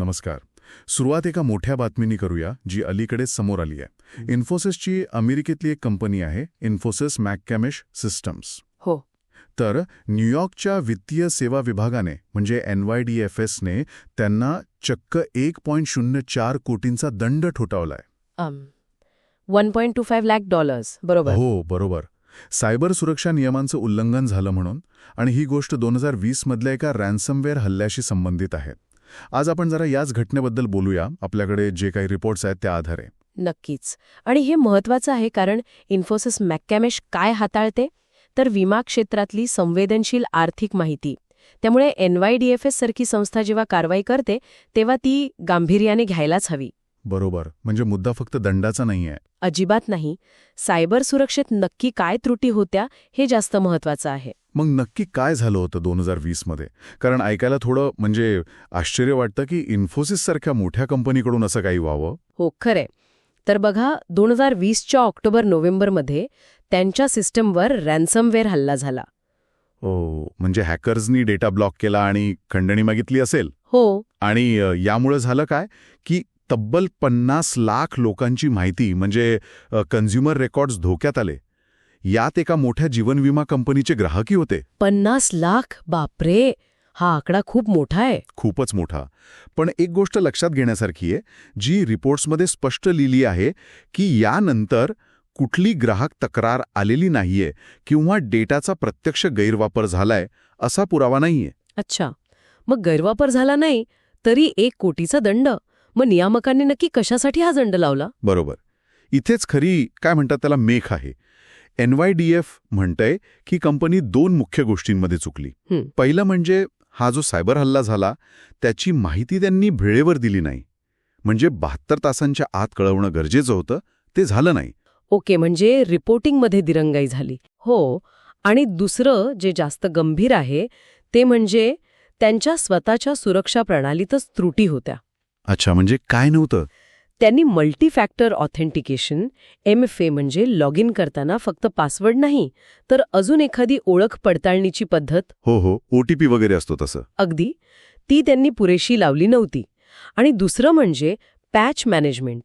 नमस्कार. सुरुवात एका मोठ्या बातमीनी करूया जी अलीकडेच समोर आली आहे. इन्फोसिसची अमेरिकेतली एक कंपनी आहे इन्फोसिस मॅकॅमिश सिस्टम्स हो. तर न्यूयॉर्कच्या वित्तीय सेवा विभागाने म्हणजे एन वाय डी एफ एसने त्यांना चक्क एक पॉईंट शून्य चार कोटींचा दंड ठोठावलाय. One point two five lakh dollars बरोबर. हो बरोबर. सायबर सुरक्षा नियमांचं उल्लंघन झालं म्हणून आणि ही गोष्ट दोन हजार वीसमधल्या एका रॅन्समवेअर हल्ल्याशी संबंधित आहे. आज आपण जरा याच घटनेबद्दल बोलूया. आपल्याकडे जे काही रिपोर्ट्स आहेत त्या आधारे. नक्कीच. आणि हे महत्वाचं आहे कारण इन्फोसिस मॅकॅमेश काय हाताळते? तर विमा क्षेत्रातली संवेदनशील आर्थिक माहिती. त्यामुळे N Y D F S सारखी संस्था जेव्हा कारवाई करते तेव्हा ती गांभीर्याने घ्यायलाच हवी. बरोबर. म्हणजे मुद्दा फक्त दंडाचा नाहीये. अजिबात नाही. सायबर सुरक्षेत नक्की काय त्रुटी होत्या हे जास्त महत्वाचं आहे. मग नक्की काय झालं होतं दोन हजार वीसमध्ये? कारण ऐकायला थोडं म्हणजे आश्चर्य वाटतं की इन्फोसिस सारख्या मोठ्या कंपनीकडून असं काही व्हावं. हो खरंय. तर बघा दोन हजार वीसच्या ऑक्टोबर नोव्हेंबरमध्ये त्यांच्या सिस्टमवर रॅन्समवेअर हल्ला झाला. ओ म्हणजे हॅकर्सनी डेटा ब्लॉक केला आणि खंडणी मागितली असेल? हो. आणि यामुळे झालं काय? की तब्बल पन्नास लाख लोकांची माहिती म्हणजे कन्झ्युमर रेकॉर्ड्स धोक्यात आले. यात एका मोठ्या जीवन विमा कंपनीचे ग्राहकही होते. पन्नास लाख? बापरे! हा आकडा खूप मोठा आहे. खूपच मोठा. पण एक गोष्ट लक्षात घेण्यासारखी आहे जी रिपोर्ट्समध्ये स्पष्ट लिहिली आहे की यानंतर कुठली ग्राहक तक्रार आलेली नाहीये किंवा डेटाचा प्रत्यक्ष गैरवापर झालाय असा पुरावा नाहीये. अच्छा. मग गैरवापर झाला नाही तरी एक कोटीचा दंड. मग नियामकांनी नक्की कशासाठी हा दंड लावला? बरोबर. इथेच खरी काय म्हणतात त्याला मेख आहे. एन वाय डी एफ म्हणतंय की कंपनी दोन मुख्य गोष्टींमध्ये चुकली. पहिलं म्हणजे हा जो सायबर हल्ला झाला त्याची माहिती त्यांनी वेळेवर दिली नाही. म्हणजे बहात्तर तासांच्या आत कळवणं गरजेचं होतं ते झालं नाही. ओके म्हणजे रिपोर्टिंगमध्ये दिरंगाई झाली. हो आणि दुसरं जे जास्त गंभीर आहे ते म्हणजे त्यांच्या स्वतःच्या सुरक्षा प्रणालीतच त्रुटी होत्या. अच्छा म्हणजे काय नव्हतं? त्यांनी multi factor authentication M F A म्हणजे लॉग इन करताना फक्त पासवर्ड नाही तर अजून एखादी ओळख पडताळणीची पद्धत? हो हो. ओ टी पी वगैरे असतो तसं. अगदी. ती त्यांनी पुरेशी लावली नव्हती. आणि दुसरं म्हणजे पॅच मॅनेजमेंट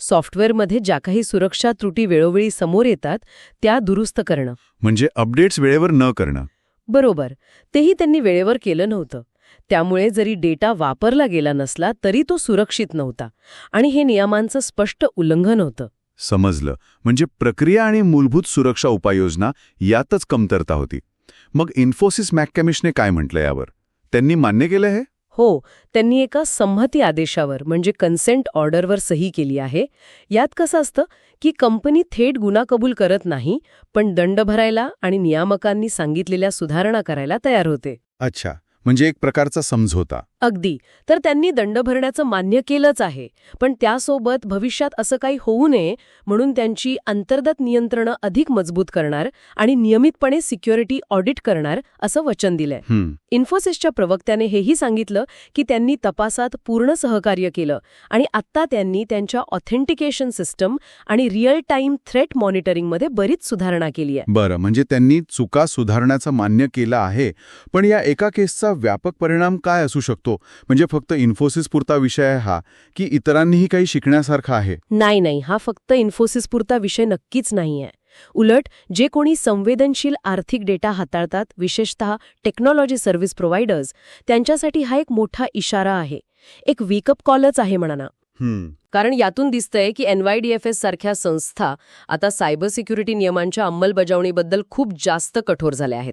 सॉफ्टवेअरमध्ये ज्या काही सुरक्षा त्रुटी वेळोवेळी समोर येतात त्या दुरुस्त करणं. म्हणजे अपडेट्स वेळेवर न करणं. बरोबर. तेही त्यांनी वेळेवर केलं नव्हतं. त्यामुळे जरी डेटा वापरला गेला नसला तरी तो सुरक्षित नव्हता. आणि हे नियमांचं स्पष्ट उल्लंघन होतं. समजलं. म्हणजे प्रक्रिया आणि मूलभूत सुरक्षा उपाययोजना यातच कमतरता होती. मग इन्फोसिस मॅकॅमिशने काय म्हटलं यावर? त्यांनी मान्य केलं हे? हो. त्यांनी एका संमती आदेशावर म्हणजे कन्सेंट ऑर्डरवर सही केली आहे. यात कसं असतं की कंपनी थेट गुन्हा कबूल करत नाही पण दंड भरायला आणि नियामकांनी सांगितलेल्या सुधारणा करायला तयार होते. अच्छा. म्हणजे एक प्रकारचा समझोता अगदी. तर त्यांनी दंड भरण्याचं मान्य केलंच आहे. पण त्यासोबत भविष्यात असं काही होऊ नये म्हणून त्यांची अंतर्गत नियंत्रणं अधिक मजबूत करणार आणि नियमितपणे सिक्युरिटी ऑडिट करणार असं वचन दिलंय. इन्फोसिसच्या प्रवक्त्याने हेही सांगितलं की त्यांनी तपासात पूर्ण सहकार्य केलं आणि आत्ता त्यांनी त्यांच्या ऑथेंटिकेशन सिस्टम आणि रिअल टाईम थ्रेट मॉनिटरिंगमध्ये बरीच सुधारणा केली आहे. बरं म्हणजे त्यांनी चुका सुधारण्याचं मान्य केलं आहे पण या एका केसचा व्यापक परिणाम काय असू शकतो? म्हणजे फक्त इन्फोसिस पुरता विषय आहे हा की इतरांनीही काही शिकण्यासारखा आहे? नाही नाही. हा फक्त इन्फोसिस पुरता विषय नक्कीच नाहीये उलट जे कोणी संवेदनशील आर्थिक डेटा हाताळतात विशेषतः टेक्नॉलॉजी सर्व्हिस प्रोव्हायडर्स त्यांच्यासाठी हा एक मोठा इशारा आहे. एक वेकअप कॉलच आहे म्हणा कारण यातून दिसतंय की एनवायडीएफएस सारख्या संस्था आता सायबर सिक्युरिटी नियमांच्या अंमलबजावणीबद्दल खूप जास्त कठोर झाल्या आहेत.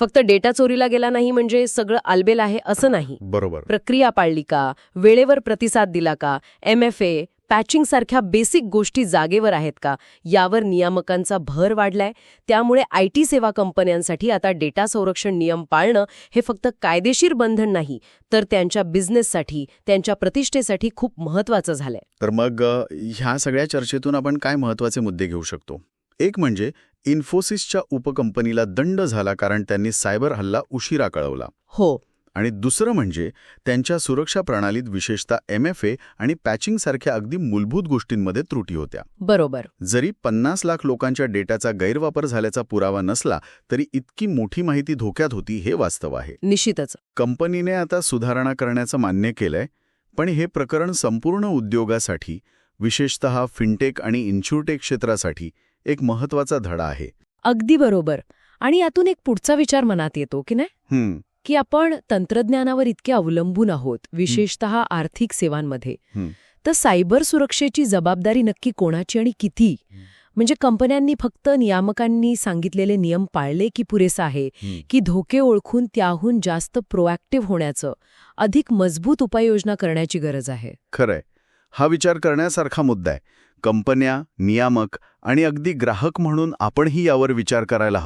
फक्त डेटा चोरीला गेला नाही म्हणजे सगळं आलबेल आहे असं नाही. बरोबर. प्रक्रिया पाळली का? वेळेवर प्रतिसाद दिला का? एम एफ ए पॅचिंग सारख्या बेसिक गोष्टी जागेवर आहेत का? यावर नियामकांचा भर वाढलाय. त्यामुळे आय टी सेवा कंपन्यांसाठी आता डेटा संरक्षण नियम पाळणं हे फक्त कायदेशीर बंधन नाही तर त्यांच्या बिझनेससाठी त्यांच्या प्रतिष्ठेसाठी खूप महत्वाचं झालंय. तर मग ह्या सगळ्या चर्चेतून आपण काय महत्त्वाचे मुद्दे घेऊ शकतो? एक म्हणजे इन्फोसिसच्या उपकंपनीला दंड झाला कारण त्यांनी सायबर हल्ला उशिरा कळवला. हो. आणि दुसरं म्हणजे त्यांच्या सुरक्षा प्रणालीत विशेषतः एम एफ ए आणि पॅचिंग सारख्या अगदी मूलभूत गोष्टींमध्ये त्रुटी होत्या. बरोबर. जरी पन्नास लाख लोकांच्या डेटाचा गैरवापर झाल्याचा पुरावा नसला तरी इतकी मोठी माहिती धोक्यात होती हे वास्तव आहे. निश्चितच. कंपनीने आता सुधारणा करण्याचं मान्य केलंय पण हे प्रकरण संपूर्ण उद्योगासाठी विशेषतः फिनटेक आणि इन्शुरटेक क्षेत्रासाठी एक महत्त्वाचा धडा आहे. अगदी बरोबर. आणि यातून एक पुढचा विचार मनात येतो की नाही? की आपण तंत्रज्ञानावर इतके अवलंबून आहोत विशेषतः आर्थिक सेवांमध्ये. तर सायबर सुरक्षेची जबाबदारी नक्की कोणाची आणि किती? म्हणजे कंपन्यांनी फक्त नियामकांनी सांगितलेले नियम पाळले की पुरेसं आहे. की धोके ओळखून त्याहून जास्त प्रोॲक्टिव्ह होण्याचं अधिक मजबूत उपाययोजना करण्याची गरज आहे? खरंय. हा विचार करण्यासारखा मुद्दा आहे कंपन्या नियामक आणि अगदी ग्राहक म्हणून आपणही यावर विचार करायला हवा.